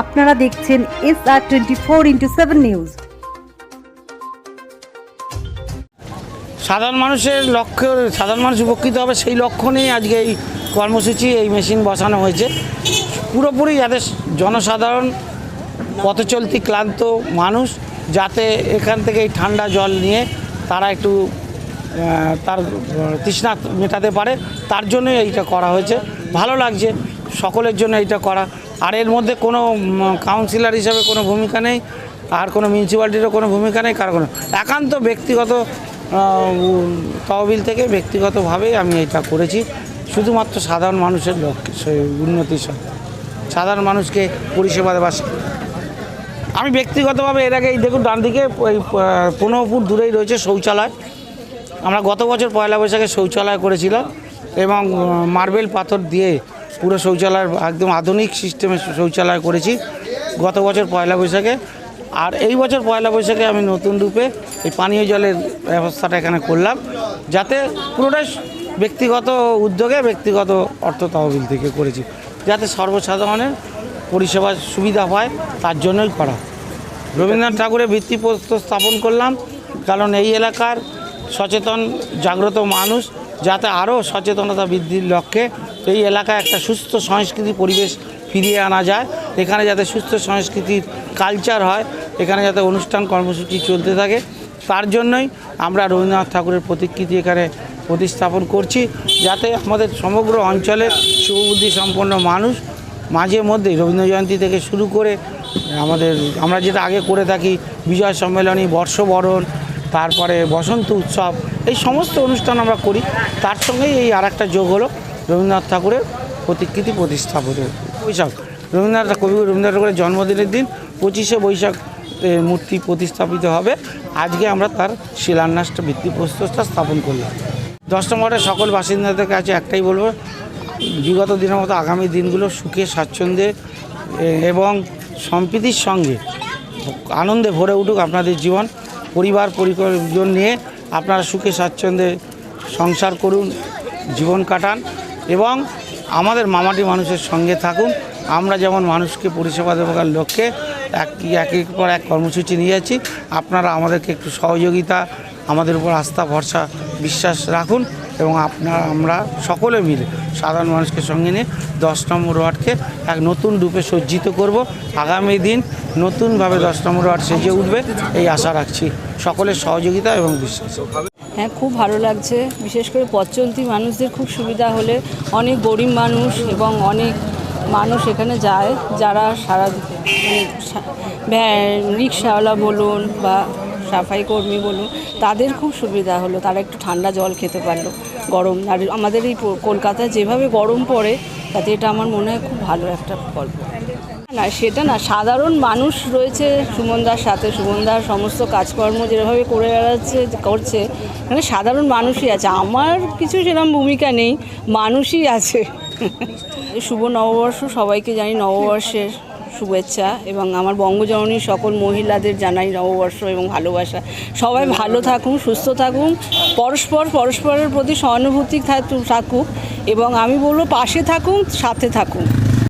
আপনারা দেখছেন S R twenty four into seven news সাধারণ মানুষের লক্ষ্য, সাধারণ মানুষ উপকৃত হবে সেই লক্ষ্য নিয়ে আজকে এই কর্মসূচি, এই মেশিন বসানো হয়েছে। পুরোপুরি যাতে জনসাধারণ পথচলতি, ক্লান্ত মানুষ যাতে এখান থেকে এই ঠান্ডা জল নিয়ে তারা একটু তার তৃষ্ণা মেটাতে পারে, তার জন্য এইটা করা হয়েছে। ভালো লাগছে, সকলের জন্য এইটা করা। আর এর মধ্যে কোনো কাউন্সিলর হিসাবে কোনো ভূমিকা নেই, আর কোনো মিউনিসিপ্যালিটিরও কোনো ভূমিকা নেই, কার কোনো একান্ত ব্যক্তিগত তহবিল থেকে ব্যক্তিগতভাবেই আমি এটা করেছি। শুধুমাত্র সাধারণ মানুষের লক্ষ্যে উন্নতির সাথে সাধারণ মানুষকে পরিষেবা দেওয়ার আমি ব্যক্তিগতভাবে এর আগে দেখুন, ডান দিকে ওই পনেরো ফুট দূরেই রয়েছে শৌচালয়। আমরা গত বছর পয়লা বৈশাখে শৌচালয় করেছিলাম এবং মার্বেল পাথর দিয়ে পুরো শৌচালয়, একদম আধুনিক সিস্টেমে শৌচালয় করেছি গত বছর পয়লা বৈশাখে। আর এই বছর পয়লা বৈশাখে আমি নতুন রূপে এই পানীয় জলের ব্যবস্থাটা এখানে করলাম যাতে পুরোটাই ব্যক্তিগত উদ্যোগে, ব্যক্তিগত অর্থ তহবিল থেকে করেছি যাতে সর্বসাধারণের পরিষেবার সুবিধা হয়, তার জন্যই করা। রবীন্দ্রনাথ ঠাকুরের ভিত্তিপ্রস্তর স্থাপন করলাম কারণ এই এলাকার সচেতন, জাগ্রত মানুষ যাতে আরও সচেতনতা বৃদ্ধির লক্ষ্যে এই এলাকায় একটা সুস্থ সংস্কৃতি পরিবেশ ফিরিয়ে আনা যায়। এখানে যাতে সুস্থ সংস্কৃতির কালচার হয়, এখানে যাতে অনুষ্ঠান কর্মসূচি চলতে থাকে। তার জন্যই আমরা রবীন্দ্রনাথ ঠাকুরের প্রতিকৃতি এখানে প্রতিস্থাপন করছি, যাতে আমাদের সমগ্র অঞ্চলে শুভবুদ্ধি সম্পন্ন মানুষ মাঝে মধ্যে রবীন্দ্র জয়ন্তী থেকে শুরু করে আমাদের, আমরা যেটা আগে করে থাকি, বিজয় সম্মেলনী, বর্ষবরণ, তারপরে বসন্ত উৎসব, এই সমস্ত অনুষ্ঠান আমরা করি। তার সঙ্গেই এই আর যোগ হলো। রবীন্দ্রনাথ ঠাকুরের প্রতিকৃতি প্রতিস্থাপনের বৈশাখ। রবীন্দ্রনাথ কবি রবীন্দ্রনাথ ঠাকুরের জন্মদিনের দিন পঁচিশে বৈশাখ মূর্তি প্রতিস্থাপিত হবে। আজকে আমরা তার শিলান্যাসটা ভিত্তিপ্রস্তরটা স্থাপন করলাম। দশ নম্বরের সকল বাসিন্দাদের কাছে একটাই বলব, বিগত দিনের মতো আগামী দিনগুলো সুখে, স্বাচ্ছন্দ্যে এবং সম্প্রীতির সঙ্গে আনন্দে ভরে উঠুক আপনাদের জীবন। পরিবার, পরিজন নিয়ে আপনারা সুখে, স্বাচ্ছন্দ্যে সংসার করুন, জীবন কাটান। এবং আমাদের মামাটি মানুষের সঙ্গে থাকুন। আমরা যেমন মানুষকে পরিষেবা দেবার লক্ষ্যে, এক, একের পর এক কর্মসূচি নিয়ে যাচ্ছি। আপনারা আমাদেরকে একটু সহযোগিতা, আমাদের উপর আস্থা, ভরসা, বিশ্বাস রাখুন এবং আপনারা, আমরা সকলে মিলে সাধারণ মানুষকে সঙ্গে নিয়ে দশ নম্বর ওয়ার্ডকে এক নতুন রূপে সজ্জিত করব। আগামী দিন নতুনভাবে দশ নম্বর ওয়ার্ড সেজে উঠবে, এই আশা রাখছি। সকলের সহযোগিতা এবং বিশ্বাস। হ্যাঁ খুব ভালো লাগছে। বিশেষ করে পথ চলতি মানুষদের খুব সুবিধা হলে অনেক গরিব মানুষ এবং অনেক মানুষ এখানে যায় যারা সারা মানে সা- ভ্যা- রিক্সাওয়ালা বলুন বা সাফাই কর্মী বলুন, তাদের খুব সুবিধা হলো। তারা একটু ঠান্ডা জল খেতে পারল, গরম। আর আমাদের এই কলকাতায় যেভাবে গরম পড়ে, তাতে এটা আমার মনে হয় খুব ভালো একটা গল্প। না, সেটা না, সাধারণ মানুষ রয়েছে সুমনদার সাথে সুমনদার সমস্ত কাজকর্ম যেভাবে করে বেড়াচ্ছে, করছে মানে সাধারণ মানুষই আছে, আমার কিছু সেরকম ভূমিকা নেই, মানুষই আছে। শুভ নববর্ষ, সবাইকে জানি নববর্ষের শুভেচ্ছা, এবং আমার বঙ্গজননীর সকল মহিলাদের জানাই নববর্ষ এবং ভালোবাসা। সবাই ভালো থাকুন, সুস্থ থাকুন, পরস্পর পরস্পরের প্রতি সহানুভূতি থাক- থাকুক, এবং আমি বলব পাশে থাকুন, সাথে থাকুন।